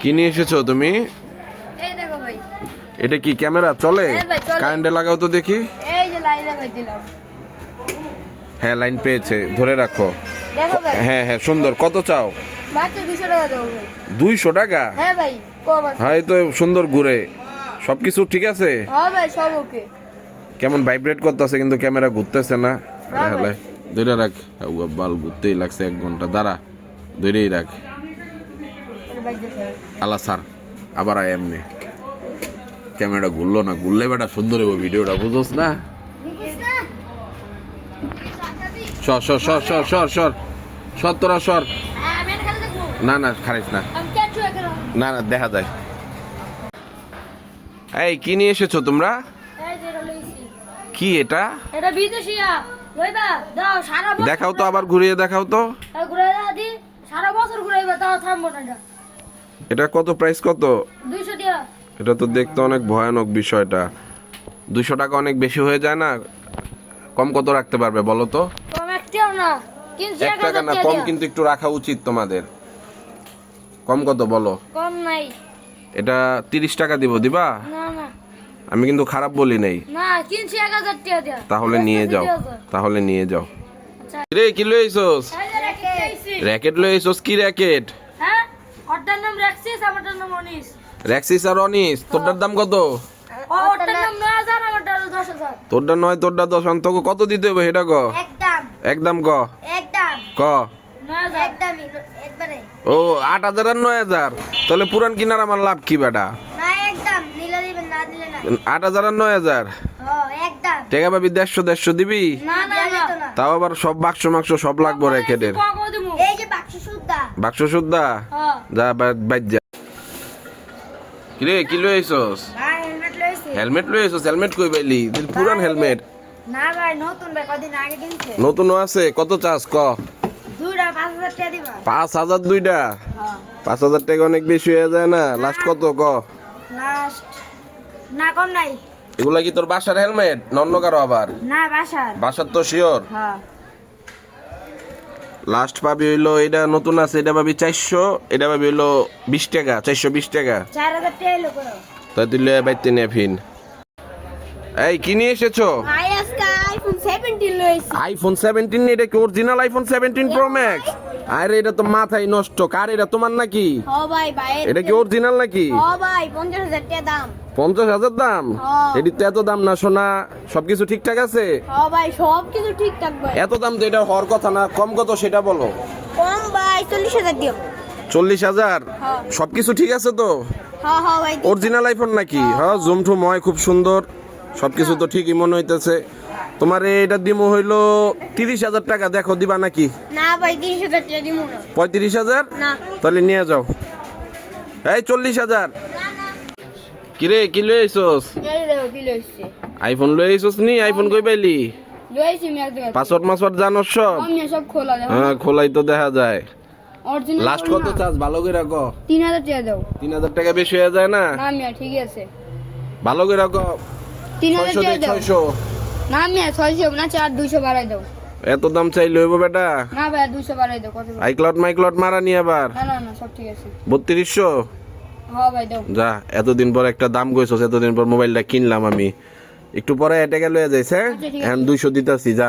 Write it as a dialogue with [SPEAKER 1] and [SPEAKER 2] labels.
[SPEAKER 1] কি নিয়ে এসেছ তুমি? এটা কি ক্যামেরা? চলে?
[SPEAKER 2] হ্যাঁ
[SPEAKER 1] কারেন্টে লাগাও তো দেখি। হ্যাঁ লাইন পেয়েছে। ধরে রাখো। হ্যাঁ হ্যাঁ সুন্দর। কত চাও? দুইশো টাকা?
[SPEAKER 2] হ্যাঁ
[SPEAKER 1] হ্যাঁ তো সুন্দর ঘুরে। সবকিছু ঠিক আছে?
[SPEAKER 2] হ্যাঁ
[SPEAKER 1] কেমন ভাইব্রেট করতেছে কিন্তু ক্যামেরা ঘুরতেছে না?
[SPEAKER 2] ভাই।
[SPEAKER 1] ধরে রাখ। বাল ঘুরতেই লাগছে এক ঘণ্টা। দাঁড়া ধরেই রাখ।
[SPEAKER 2] এটা ভাই দেখো
[SPEAKER 1] আলা স্যার, আবার আয় এমনি। ক্যামেরাটা ঘুরলো না? ঘুরলে বেটা সুন্দর হইব ভিডিওটা, বুঝোস না? সর সর সর সর সর সর। সর তোরা, সর। না না, খারিস না। না না, দেখা যায়। এই, কি নিয়ে এসেছ তোমরা? কি এটা? দেখাও তো আবার ঘুরিয়ে, দেখাও তো।
[SPEAKER 2] সারা বছর ঘুরাইবা, তাও থামবো না এটা
[SPEAKER 1] কত প্রাইস কত? এটা তো দেখতে অনেক ভয়ানক বিষয়টা। দুশো টাকা অনেক বেশি হয়ে যায় না? কম কত রাখতে পারবে বলো তো? এক টাকা না কম কিন্তু একটু রাখা উচিত তোমাদের। কম কত বলো?
[SPEAKER 2] কম নাই।
[SPEAKER 1] এটা তিরিশ টাকা দিব দিবা? আমি কিন্তু খারাপ বলি নাই। তাহলে নিয়ে যাও। তাহলে নিয়ে যাও।
[SPEAKER 2] আচ্ছা।
[SPEAKER 1] রে কি লইছস। র্যাকেট লইছস? কি র্যাকেট?
[SPEAKER 2] নাম অনিস।
[SPEAKER 1] র্যাক্সিস আর অনিস তোরটার দাম কত? তোরটা নয় তোরটা দশ অন্তকে কত দিতে হবে সেটা ক?
[SPEAKER 2] একদম।
[SPEAKER 1] একদম ক?
[SPEAKER 2] একদম।
[SPEAKER 1] ক? ও আট হাজার আর নয় হাজার। তাহলে পুরান কিনার আমার লাভ কি বেটা?
[SPEAKER 2] না একদম। নিলে দিবেন না দিলে না।
[SPEAKER 1] আট হাজার আর নয় হাজার?
[SPEAKER 2] ও একদম।
[SPEAKER 1] টেকা পাবি দেড়শো দেড়শো দিবি?
[SPEAKER 2] না না না
[SPEAKER 1] তাও আবার সব বাক্স মাক্স সব লাগবো
[SPEAKER 2] যে বাক্স সুদ্ধা
[SPEAKER 1] বাক্স শুদ্ধা?
[SPEAKER 2] হ্যাঁ
[SPEAKER 1] যা বাইর যা। কিরে কি লই আইছস
[SPEAKER 2] ভাই হেলমেট
[SPEAKER 1] লই আইছস হেলমেট কই পাইলি তুই পুরান হেলমেট।
[SPEAKER 2] না ভাই নতুন ভাই কদিন আগে কিনছে।
[SPEAKER 1] নতুনও আছে কত চাস ক?
[SPEAKER 2] দুইটা পাঁচ হাজার টাকা দিবা।
[SPEAKER 1] পাঁচ হাজার দুইটা?
[SPEAKER 2] হ্যাঁ
[SPEAKER 1] পাঁচ হাজার টাকা অনেক বেশি হয়ে যায় না লাস্ট কত ক?
[SPEAKER 2] লাস্ট না কম নাই।
[SPEAKER 1] এগুলা কি তোর বাসার হেলমেট? নন্য কারও আবার?
[SPEAKER 2] না বাসার
[SPEAKER 1] বাসার তো শিওর
[SPEAKER 2] হ্যাঁ
[SPEAKER 1] লাস্ট পাবি হইল এটা নতুন আছে এটা পাবি চারশো এটা পাবি হইল বিশ টাকা চারশো বিশ টাকা।
[SPEAKER 2] করো
[SPEAKER 1] তাই লয়ে বাইতে নিয়ে ফিন। এই কি নিয়ে এসেছ?
[SPEAKER 2] আইফোন সেভেন্টিন
[SPEAKER 1] এটা কি original iPhone seventeen pro max আরে এটা তো মাথায় নষ্ট। কার এটা তোমার নাকি? এটা কি অরিজিনাল নাকি?
[SPEAKER 2] ভাই পঞ্চাশ হাজার টাকা দাম।
[SPEAKER 1] পঞ্চাশ হাজার দাম?
[SPEAKER 2] হ্যাঁ।
[SPEAKER 1] এটি তো এত দাম না শোনা সবকিছু ঠিকঠাক আছে?
[SPEAKER 2] ভাই সব কিছু ঠিকঠাক ভাই।
[SPEAKER 1] এত দাম তো এটা হওয়ার কথা না কম কত সেটা বলো।
[SPEAKER 2] কম ভাই চল্লিশ হাজার দিও।
[SPEAKER 1] চল্লিশ হাজার?
[SPEAKER 2] হ্যাঁ।
[SPEAKER 1] সবকিছু ঠিক আছে তো?
[SPEAKER 2] ভাই
[SPEAKER 1] অরিজিনাল আইফোন নাকি? হ্যাঁ জুম টুম হয় খুব সুন্দর। সবকিছু তো ঠিকই মনে হইতেছে। তোমার এটা দিমো হইল তিরিশ হাজার টাকা। দেখো দিবা নাকি?
[SPEAKER 2] না ভাই তিরিশ হাজার
[SPEAKER 1] পঁয়ত্রিশ হাজার? তাহলে নিয়ে যাও। এই চল্লিশ হাজার। কিরে কি লই
[SPEAKER 2] লইছে
[SPEAKER 1] আইফোন লই আইসোস নি? আইফোন কই পাইলি পাসওয়ার্ড মাসওয়ার্ড জানোস সব
[SPEAKER 2] সব খোলা
[SPEAKER 1] হ্যাঁ খোলাই তো দেখা যায় লাস্ট কত চার্জ ভালো করে রাখো
[SPEAKER 2] তিন হাজার টাকা দাও।
[SPEAKER 1] তিন হাজার টাকা বেশি হয়ে যায় না?
[SPEAKER 2] না মিয়া ঠিক আছে।
[SPEAKER 1] ভালো করে রাখো
[SPEAKER 2] তিন হাজার
[SPEAKER 1] ছয়শো
[SPEAKER 2] টাকা
[SPEAKER 1] দে
[SPEAKER 2] দাও।
[SPEAKER 1] ছয়শো।
[SPEAKER 2] না মিয়া ছয়শো না চার দুইশো বাড়াই দাও।
[SPEAKER 1] এত দাম চাইলে হইব বেটা।
[SPEAKER 2] না ভাই দুইশো বাড়াই দাও কত?
[SPEAKER 1] আইক্লাউড মাইক্লাউড মারা নি আবার
[SPEAKER 2] না না না সব ঠিক আছে।
[SPEAKER 1] বত্রিশশো
[SPEAKER 2] হ ভাই দাও
[SPEAKER 1] যা এতদিন পর একটা দাম কইছস এতদিন পর মোবাইলটা কিনলাম আমি। একটু পরে এটা গেলে যাইছে
[SPEAKER 2] আচ্ছা।
[SPEAKER 1] এখন দুইশো দিতাছি যা।